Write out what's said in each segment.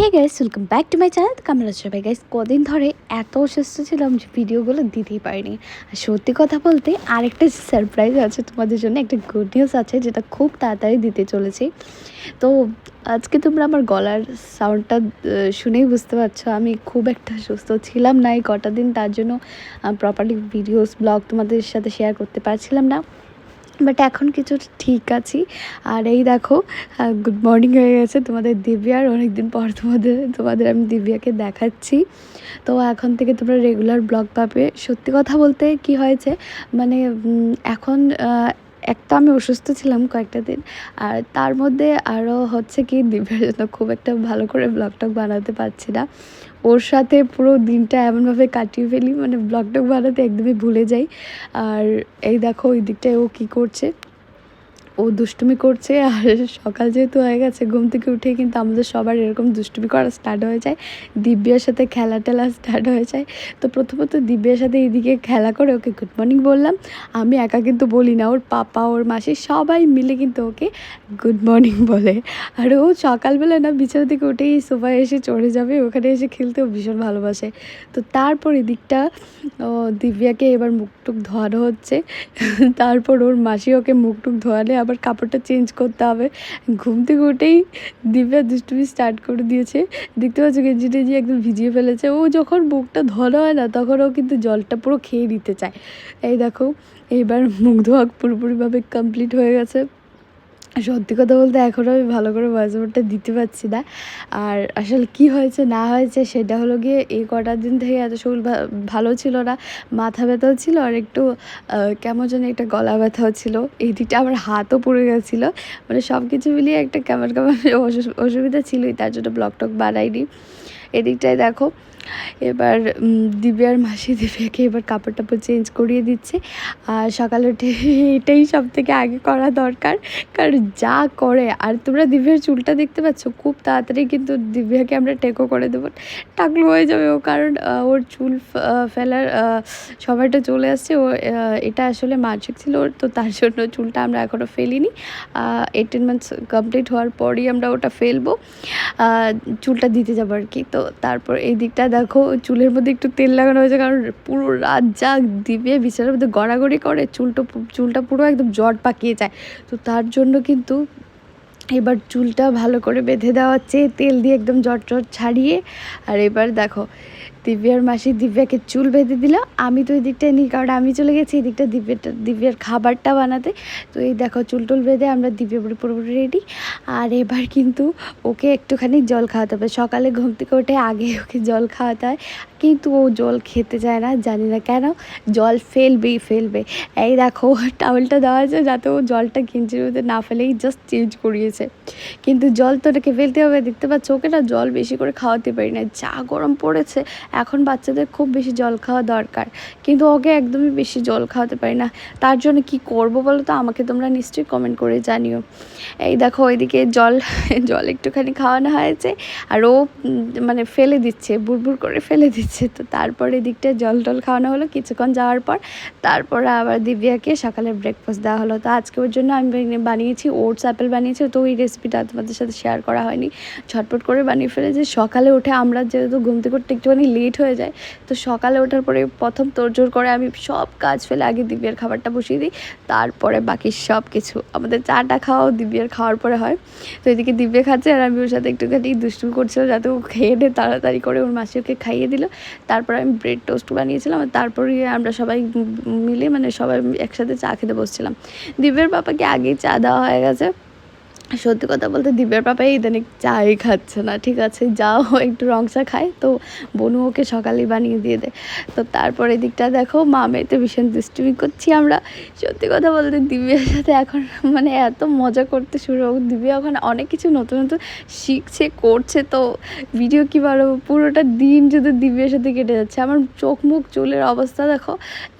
Hey guys welcome back to my channel আছো সবাই? Guys কদিন ধরে এত অসুস্থ ছিলাম যে ভিডিওগুলো দিতেই পারিনি। আর সত্যি কথা বলতে, আরেকটা সারপ্রাইজ আছে তোমাদের জন্য, একটা গুড নিউজ আছে যেটা খুব তাড়াতাড়ি দিতে চলেছি। তো, আজকে তোমরা আমার গলার সাউন্ডটা শুনেই বুঝতে পারছ, আমি খুব একটা সুস্থ ছিলাম না এই কটা দিন। তার জন্য প্রপারলি ভিডিওস ব্লগ তোমাদের সাথে শেয়ার করতে পারছিলাম না। বাট এখন কিছু ঠিক আছি। আর এই দেখো গুড মর্নিং হয়ে গেছে তোমাদের দিব্যার অনেকদিন পর তোমাদের তোমাদের আমি দিব্যাকে দেখাচ্ছি। তো এখন থেকে তোমরা রেগুলার ব্লগ পাবে। সত্যি কথা বলতে কি হয়েছে মানে এখন একটা আমি অসুস্থ ছিলাম কয়েকটা দিন। আর তার মধ্যে আরও হচ্ছে কি দিব্যার জন্য খুব একটা ভালো করে ব্লগ টক বানাতে পারছি না। ওর সাথে পুরো দিনটা এমনভাবে কাটিয়ে ফেলি মানে ব্লগ টক বানাতে একদমই ভুলে যাই। আর এই দেখো, ওই দিকটায় ও কী করছে। ও দুষ্টুমি করছে আর সকাল যেহেতু হয়ে গেছে, ঘুম থেকে উঠে কিন্তু আমাদের সবার এরকম দুষ্টুমি করা স্টার্ট হয়ে যায়। দিব্যার সাথে খেলা টেলা স্টার্ট হয়ে যায়। তো প্রথমত দিব্যার সাথে এইদিকে খেলা করে ওকে গুড মর্নিং বললাম। আমি একা কিন্তু বলি না, ওর পাপা, ওর মাসি সবাই মিলে কিন্তু ওকে গুড মর্নিং বলে। আর ও সকালবেলা না বিছানা থেকে উঠেই সোফায় এসে চড়ে যাবে, ওখানে এসে খেলতেও ভীষণ ভালোবাসে। তো তারপর এদিকটা, ও দিব্যাকে এবার মুখটুক ধোয়ানো হচ্ছে। তারপর ওর মাসি ওকে মুখটুক ধোয়ালে আবার কাপড়টা চেঞ্জ করতে হবে। ঘুম থেকে উঠেই দিব্যা দুষ্টুমি স্টার্ট করে দিয়েছে। দেখতে পাচ্ছ গেঞ্জি টেঞ্জি একদম ভিজিয়ে ফেলেছে। ও যখন মুখটা ধরা হয় না, তখন ও কিন্তু জলটা পুরো খেয়ে নিতে চায়। এই দেখো, এইবার মুখ ধোয়া পুরোপুরিভাবে কমপ্লিট হয়ে গেছে। সত্যি কথা বলতে এখনও আমি ভালো করে ভয়েস ওভারটা দিতে পারছি না। আর আসলে কি হয়েছে, না হয়েছে, সেটা হলো গিয়ে এই কটা দিন থেকে এত শরীর ভালো ছিল না, মাথা ব্যথাও ছিল আর একটু কেমন যেন একটা গলা ব্যথাও ছিল। এই দিকটা আমার হাতও পুড়ে গেছিল। মানে সব কিছু মিলিয়ে একটা কেমন কেমন অসু- অসুবিধা ছিলই, তার জন্য ব্লগ টক বানাইনি। এদিকটায় দেখো, এবার দিব্যার মাসি দিব্যাকে এবার কাপড় টাপড় চেঞ্জ করিয়ে দিচ্ছে। আর সকাল উঠে এটাই সব থেকে আগে করা দরকার। কারণ যা করে, আর তোমরা দিব্যার চুলটা দেখতে পাচ্ছ, খুব তাড়াতাড়ি কিন্তু দিব্যাকে আমরা টেকো করে দেবো। টাকলু হয়ে যাবে ও, কারণ ওর চুল ফেলার সময়টা চলে আসছে। ও এটা আসলে মাসিক ছিল ওর, তো তার জন্য চুলটা আমরা এখনও ফেলিনি। এইটিন মান্থস কমপ্লিট হওয়ার পরই আমরা ওটা ফেলব। চুলটা দিতে যাব আর কি। তো তারপর এই দিকটা দেখো, চুলের মধ্যে একটু তেল লাগানো হয়েছে কারণ পুরো রাত যাক দিবে, বিছানার মধ্যে গড়াগড়ি করে চুলটা চুলটা পুরো একদম জট পাকিয়ে যায়। তো তার জন্য কিন্তু এবার চুলটা ভালো করে বেঁধে দেওয়া হচ্ছে, তেল দিয়ে একদম জট জট ছাড়িয়ে। আর এবার দেখো দিব্যার মাসি দিব্যাকে চুল বেঁধে দিল। আমি তো এই দিকটায় নিই, কারণ আমি চলে গেছি এই দিকটা দিব্যাটা দিব্যার খাবারটা বানাতে। তো এই দেখো, চুল টুল বেঁধে আমরা দিব্যা পুরো পুরোপুরি রেডি আর এবার কিন্তু ওকে একটুখানি জল খাওয়াতে হবে। সকালে ঘুম থেকে ওঠে আগে ওকে জল খাওয়াতে হয়। কিন্তু ও জল খেতে চায় না, জানি না কেন। জল ফেলবেই ফেলবে। এই দেখো টাওয়েলটা দেওয়া আছে যাতে ও জলটা গেঞ্জির মধ্যে না ফেলেই জাস্ট চেঞ্জ করিয়েছে। কিন্তু জল তো ওটাকে ফেলতে হবে। দেখতে পাচ্ছ, ওকে না জল বেশি করে খাওয়াতে পারি না। যা গরম পড়েছে। এখন বাচ্চাদের খুব বেশি জল খাওয়া দরকার। কিন্তু ওকে একদমই বেশি জল খাওয়াতে পারি না। তার জন্য কি করব বলো তো? আমাকে তোমরা নিশ্চয়ই কমেন্ট করে জানিও। এই দেখো ওইদিকে জল জল একটুখানি খাওয়ানো হয়েছে আর ও মানে ফেলে দিচ্ছে, বুড়বুড় করে ফেলে দিচ্ছে। তো তারপর এদিকটা জল টল খাওয়ানো হলো কিছুক্ষণ যাওয়ার পর। তারপরে আবার দিব্যাকে সকালে ব্রেকফাস্ট দেওয়া হলো। তো আজকে ওর জন্য আমি বানিয়েছি ওটস অ্যাপেল বানিয়েছি। তো ওই রেসিপিটা তোমাদের সাথে শেয়ার করা হয়নি। ঝটপট করে বানিয়ে ফেলেছি। সকালে উঠে আমরা যেহেতু ঘুম থেকে একটুখানি লেট হয়ে যায়। তো সকালে ওঠার পরে প্রথম তোড়জোড় করে আমি সব কাজ ফেলে আগে দিব্যার খাবারটা বসিয়ে দিই। তারপরে বাকি সব কিছু, আমাদের চাটা খাওয়াও দিব্যার খাওয়ার পরে হয়। তো এদিকে দিব্যা খাচ্ছে আর আমি ওর সাথে একটুখানি দুষ্টুমি করছিলাম যাতে ও খেয়ে নেয় তাড়াতাড়ি করে ওর মাসি ওকে খাইয়ে দিল। তারপরে আমি ব্রেড টোস্ট বানিয়েছিলাম আর তারপরে আমরা সবাই মিলে মানে সবাই একসাথে চা খেতে বসছিলাম। দিব্যের পাপাকে আগেই চা দেওয়া হয়ে গেছে। সত্যি কথা বলতে দিব্যার পাপাই ইদানিং চাই খাচ্ছে না, ঠিক আছে? যাও, একটু রং চা খায় তো বনু ওকে সকালেই বানিয়ে দিয়ে দেয় তো তারপরে দিকটা দেখো, মা মেয়েতে ভীষণ দুষ্টুমি করছি আমরা। সত্যি কথা বলতে দিব্যার সাথে এখন মানে এত মজা করতে শুরু দিব্যা এখন অনেক কিছু নতুন নতুন শিখছে, করছে। তো ভিডিও কী বানাবো পুরোটা দিন যদি দিব্যার সাথে কেটে যাচ্ছে। আমার চোখ মুখ চুলের অবস্থা দেখো,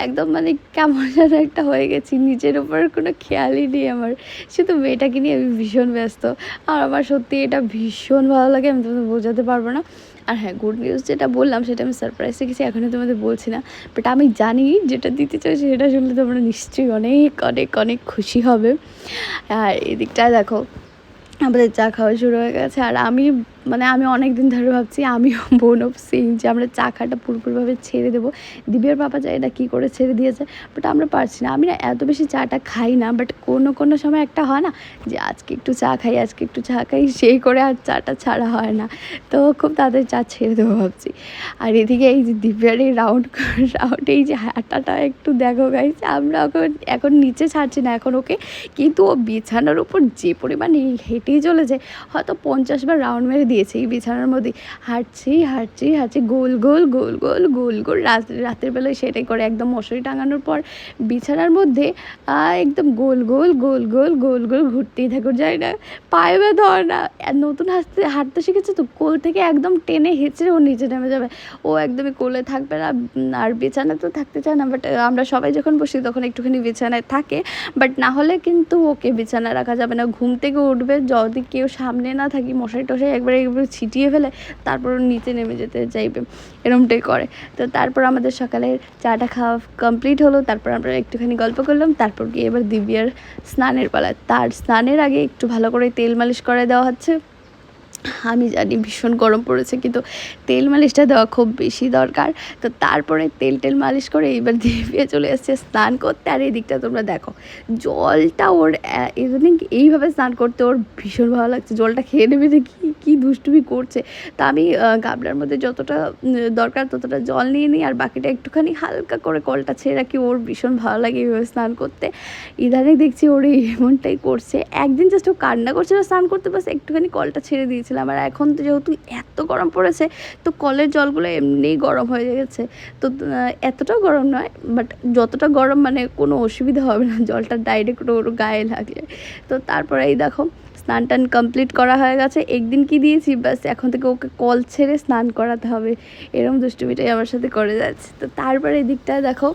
একদম মানে কেমন যেন একটা হয়ে গেছি। নিজের উপর কোনো খেয়ালই নেই আমার। শুধু মেয়েটাকে নিয়ে আমি ভীষণ ব্যস্ত। আর আমার সত্যি এটা ভীষণ ভালো লাগে, আমি তোমাদের বোঝাতে পারব না। আর হ্যাঁ গুড নিউজ যেটা বললাম, সেটা আমি সারপ্রাইজ রেখেছি, এখনও তোমাদের বলছি না। বাট আমি জানি যেটা দিতে চাইছি, সেটা শুনলে তোমরা নিশ্চয়ই অনেক অনেক অনেক খুশি হবে। আর এদিকটায় দেখো, আমাদের চা খাওয়া শুরু হয়ে গেছে। আর আমি মানে আমি অনেক দিন ধরে ভাবছি, আমিও বোন অফ সিং যে আমরা চা খাটা পুরোপুরিভাবে ছেড়ে দেবো। দিব্যার বাবা যায় এটা কী করে ছেড়ে দিয়েছে বাট আমরা পারছি না। আমি না এত বেশি চাটা খাই না বাট কোনো কোনো সময় একটা হয় না যে আজকে একটু চা খাই, আজকে একটু চা খাই, সেই করে আর চাটা ছাড়া হয় না। তো খুব তাদের চা ছেড়ে দেবো ভাবছি। আর এদিকে এই যে দিব্যার এই রাউন্ড রাউন্ড এই যে হাঁটাটা একটু দেখো গাইজ আমরা ওকে এখন নিচে ছাড়ছি না এখন ওকে, কিন্তু ও বিছানার উপর যে পরিমাণে হেঁটেই চলেছে, হয়তো পঞ্চাশ বার রাউন্ড মেরে দিয়েছে এই বিছানার মধ্যে হাঁটছি হাঁটছি হাঁটছি, গোল গোল গোল গোল গোল গোল, রাত, রাতের বেলায় সেটাই করে একদম মশারি টাঙানোর পর বিছানার মধ্যে একদম গোল গোল গোল গোল গোল গোল ঘুরতেই থাকুন যায় না, পায়ে হয় না। নতুন হাঁটতে হাঁটতে শিখেছে তো, কোল থেকে একদম টেনে হেঁচড়ে ও নিচে নেমে যাবে। ও একদমই কোলে থাকবে না আর বিছানা তো থাকতে চায় না বাট আমরা সবাই যখন বসি তখন একটুখানি বিছানায় থাকে বাট না হলে কিন্তু ওকে বিছানা রাখা যাবে না। ঘুম থেকে উঠবে, যদি কেউ সামনে না থাকি মশারি টশারি একবারে একবারে ছিটিয়ে ফেলে, তারপর নিচে নেমে যেতে চাইবে এরমটাই করে। তো তারপর আমাদের সকালে চাটা খাওয়া কমপ্লিট হলো, তারপর আমরা একটুখানি গল্প করলাম, তারপর গিয়ে এবার দিব্যার স্নানের পালা। তার স্নানের আগে একটু ভালো করে তেল মালিশ করে দেওয়া হচ্ছে। আমি জানি ভীষণ গরম পড়েছে কিন্তু তেল মালিশটা দেওয়া খুব বেশি দরকার। তো তারপরে তেল টেল মালিশ করে এইবার দিব্যা চলে এসছে স্নান করতে আর এই দিকটা তোমরা দেখো জলটা ওর ইদানিং এইভাবে স্নান করতে ওর ভীষণ ভালো লাগছে। জলটা খেয়ে নেবে যে কী কী দুষ্টুমি করছে। তা আমি আহ, গামলার মধ্যে যতটা দরকার ততটা জল নিয়ে নিই আর বাকিটা একটুখানি হালকা করে কলটা ছেড়ে রাখি ওর ভীষণ ভালো লাগে এইভাবে স্নান করতে। ইদানিং দেখছি ওর এমনটাই করছে। একদিন জাস্ট ও কান্না করছিল স্নান করতে বাস একটুখানি কলটা ছেড়ে দিয়েছিলাম। আর এখন তো যেহেতু এত গরম পড়েছে তো কলের জলগুলো এমনিই গরম হয়ে গেছে। তো আহ, এতটাও গরম নয় বাট যতটা গরম মানে কোনো অসুবিধা হবে না জলটা ডাইরেক্ট ওর গায়ে লাগলে। তো তারপরে এই দেখো স্নান টান কমপ্লিট করা হয়ে গেছে। একদিন কি দিয়েছি? ব্যাস এখন থেকে ওকে কল ছেড়ে স্নান করাতে হবে। এরকম দুষ্টুমিটাই আমার সাথে করে যাচ্ছে। তো তারপরে এই দিকটায় দেখো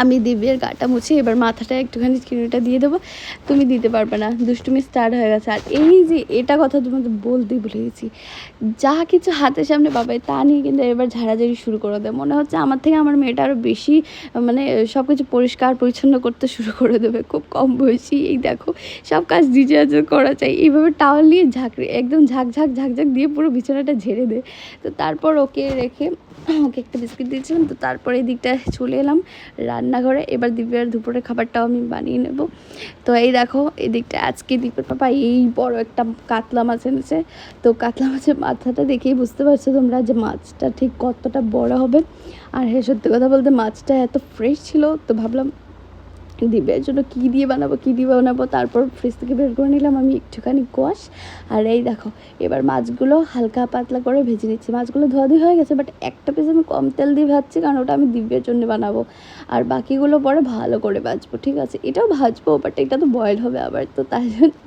আমি দিব্যের গাটা মুছে এবার মাথাটা একটুখানি চিরুনিটা দিয়ে দেবো। তুমি দিতে পারবে না, দুষ্টুমি স্টার্ট হয়ে গেছে। আর এই যে এটা কথা তোমাদের বলতেই ভুলে গেছি। যা কিছু হাতের সামনে পাবে তা নিয়ে কিন্তু এবার ঝাড়াঝাড়ি শুরু করে দেয় মনে হচ্ছে আমার থেকে আমার মেয়েটা আরও বেশি মানে সব কিছু পরিষ্কার, পরিচ্ছন্ন করতে শুরু করে দেবে। খুব কম বয়সী, এই দেখো, সব কাজ নিজে করা চাই এইভাবে টাওয়াল নিয়ে ঝাঁকড়ে, একদম ঝাঁক ঝাঁক ঝাঁক ঝাঁক দিয়ে পুরো বিছানাটা ঝেড়ে দেয় তো তারপর ওকে রেখে, ওকে একটা বিস্কিট দিয়েছিলাম। তো তারপরে এই দিকটা চলে এলাম। রান্নাঘরে, এবার দ্বীপের দুপুরের খাবারটাও আমি বানিয়ে নেব। তো এই দেখো, এই দিকটা আজকে দীপের পাপা এই বড় একটা কাতলা মাছ এনেছে। তো কাতলা মাছের মাথাটা দেখেই বুঝতে পারছ তোমরা যে মাছটা ঠিক কতটা বড় হবে। আর হ্যাঁ সত্যি কথা বলতে মাছটা এত ফ্রেশ ছিল, তো ভাবলাম দিব্যার জন্য কী দিয়ে বানাবো, কী দিয়ে বানাবো, তারপর ফ্রিজ থেকে বের করে নিলাম আমি একটুখানি কোয়াশ আর এই দেখো, এবার মাছগুলো হালকা পাতলা করে ভেজে নিচ্ছি। মাছগুলো ধোয়াধুয়ি হয়ে গেছে বাট একটা পিস আমি কম তেল দিয়ে ভাজছি, কারণ ওটা আমি দিব্যের জন্য বানাবো। আর বাকিগুলো পরে ভালো করে ভাজবো, ঠিক আছে? এটাও ভাজবো বাট এটা তো বয়েল হবে আবার, তো তাই জন্য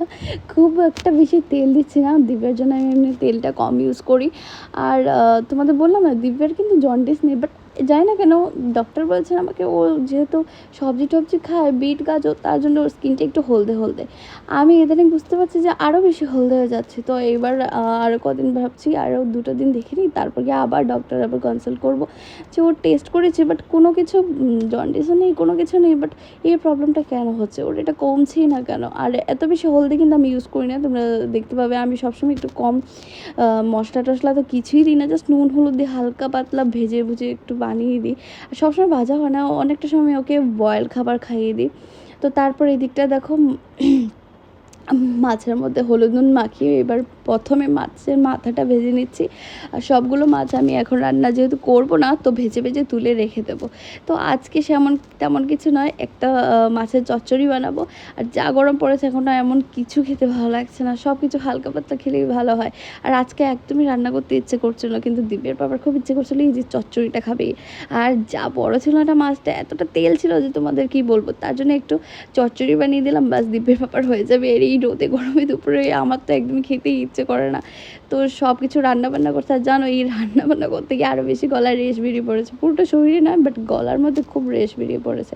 খুব একটা বেশি তেল দিচ্ছি না। দিব্যের জন্য আমি এমনি তেলটা কম ইউজ করি। আর তোমাদের বললাম না, দিব্যের কিন্তু জন্ডিস নেই বাট জানি না কেন ডক্টর বলছেন আমাকে, ও যেহেতু সবজি টবজি খায়, বিট, গাজর, তার জন্য ওর স্কিনটা একটু হলদে হলদে। আমি ইদানিং বুঝতে পারছি যে আরও বেশি হলদে হয়ে যাচ্ছে। তো এইবার আরও কদিন ভাবছি আরও দুটো দিন দেখে নিই, তারপর গিয়ে আবার ডক্টর আবার কনসাল্ট করব। যে ওর টেস্ট করেছি বাট কোনো কিছু জন্ডিসও নেই, কোনো কিছু নেই বাট এই প্রবলেমটা কেন হচ্ছে? ওর এটা কমছেই না কেন? আর এত বেশি হলদি কিন্তু আমি ইউজ করি না, তোমরা দেখতে পাবে, আমি সবসময় একটু কম মশলা টশলা তো কিছুই দিই না জাস্ট নুন, হলুদ দিয়ে হালকা পাতলা ভেজে ভুজে একটু বানিয়ে দিই। আর সবসময় ভাজা হয় না, অনেকটা সময় ওকে বয়েল খাবার খাইয়ে দিই। তো তারপর এই দিকটা দেখো মাছের মধ্যে হলুদ নুন মাখিয়ে এবার প্রথমে মাছের মাথাটা ভেজে নিচ্ছি। আর সবগুলো মাছ আমি এখন রান্না যেহেতু করব না, তো ভেজে ভেজে তুলে রেখে দেবো। তো আজকে সেমন, তেমন কিছু নয়, একটা মাছের চচ্চড়ি বানাবো। আর যা গরম পড়েছে এখন এমন কিছু খেতে ভালো লাগছে না সব কিছু হালকা পাতলা খেলেই ভালো হয়। আর আজকে একদমই রান্না করতে ইচ্ছে করছিল, কিন্তু দিব্যের বাবার খুব ইচ্ছে করছিল এই যে চচ্চড়িটা খাবে। আর যা বড় ছিল না মাছটা এতটা তেল ছিল যে তোমাদের কি বলব, তার জন্য একটু চচ্চড়ি বানিয়ে দিলাম বাস দিব্যের ব্যাপার হয়ে যাবে এর এই রোদে গরমে দুপুরে আমার তো একদম খেতেই ইচ্ছে করে না। তো সব কিছু রান্না বান্না করতে, আর জানো এই রান্নাবান্না করতে গিয়ে আরও বেশি গলায় রেশ বেরিয়ে পড়েছে। পুরোটা শরীরে নয় বাট গলার মধ্যে খুব রেশ বেরিয়ে পড়েছে।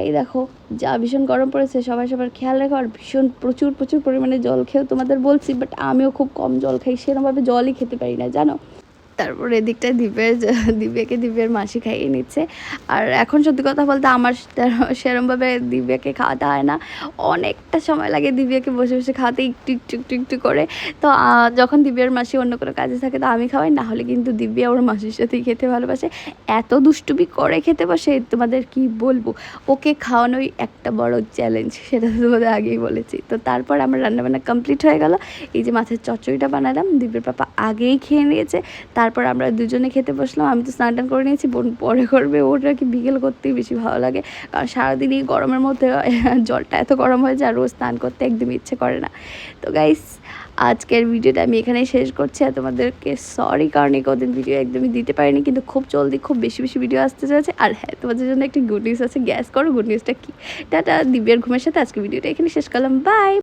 এই দেখো, যা ভীষণ গরম পড়েছে, সবাই সবার খেয়াল রাখো, আর ভীষণ প্রচুর প্রচুর পরিমাণে জল খেয়েও তোমাদের বলছি বাট আমিও খুব কম জল খাই সেরকমভাবে জলই খেতে পারি না, জানো? তারপরে এদিকটায় দিব্যের দিব্যাকে দিব্যের মাসি খাইয়ে নিচ্ছে। আর এখন সত্যি কথা বলতে আমার সেরমভাবে দিব্যাকে খাওয়াতে হয় না। অনেকটা সময় লাগে দিব্যাকে বসে বসে খাওয়াতে একটু একটু একটু একটু করে। তো যখন দিব্যার মাসি অন্য কোনো কাজে থাকে তো আমি খাওয়াই, না হলে কিন্তু দিব্যা ওর মাসির সাথেই খেতে ভালোবাসে। এত দুষ্টুমি করে খেতে বসে, তোমাদের কি বলব? ওকে খাওয়ানোই একটা বড় চ্যালেঞ্জ সেটা তোমাদের আগেই বলেছি। তো তারপর আমার রান্নাবান্না কমপ্লিট হয়ে গেল। এই যে মাছের চচ্চড়িটা বানালাম দিব্যের পাপা আগেই খেয়ে নিয়েছে। তারপর আমরা দুজনে খেতে বসলাম, আমি তো স্নান টান করে নিয়েছি, বোন পরে করবে ওটা কি বিকেল করতেই বেশি ভালো লাগে। কারণ সারাদিন এই গরমের মধ্যে জলটা এত গরম হয়ে যায়, আর রোজ স্নান করতে একদম ইচ্ছে করে না। তো গাইস আজকের ভিডিওটা আমি এখানেই শেষ করছি, আর তোমাদেরকে সরি কারণ এই কদিন ভিডিও একদমই দিতে পারিনি, কিন্তু খুব জলদি খুব বেশি বেশি ভিডিও আসতে চলেছে। আর হ্যাঁ তোমাদের জন্য একটি গুড নিউজ আছে গ্যাস করো গুড নিউজটা কি? টাটা, দিব্যের ঘুমের সাথে আজকে ভিডিওটা এখানে শেষ করলাম বাই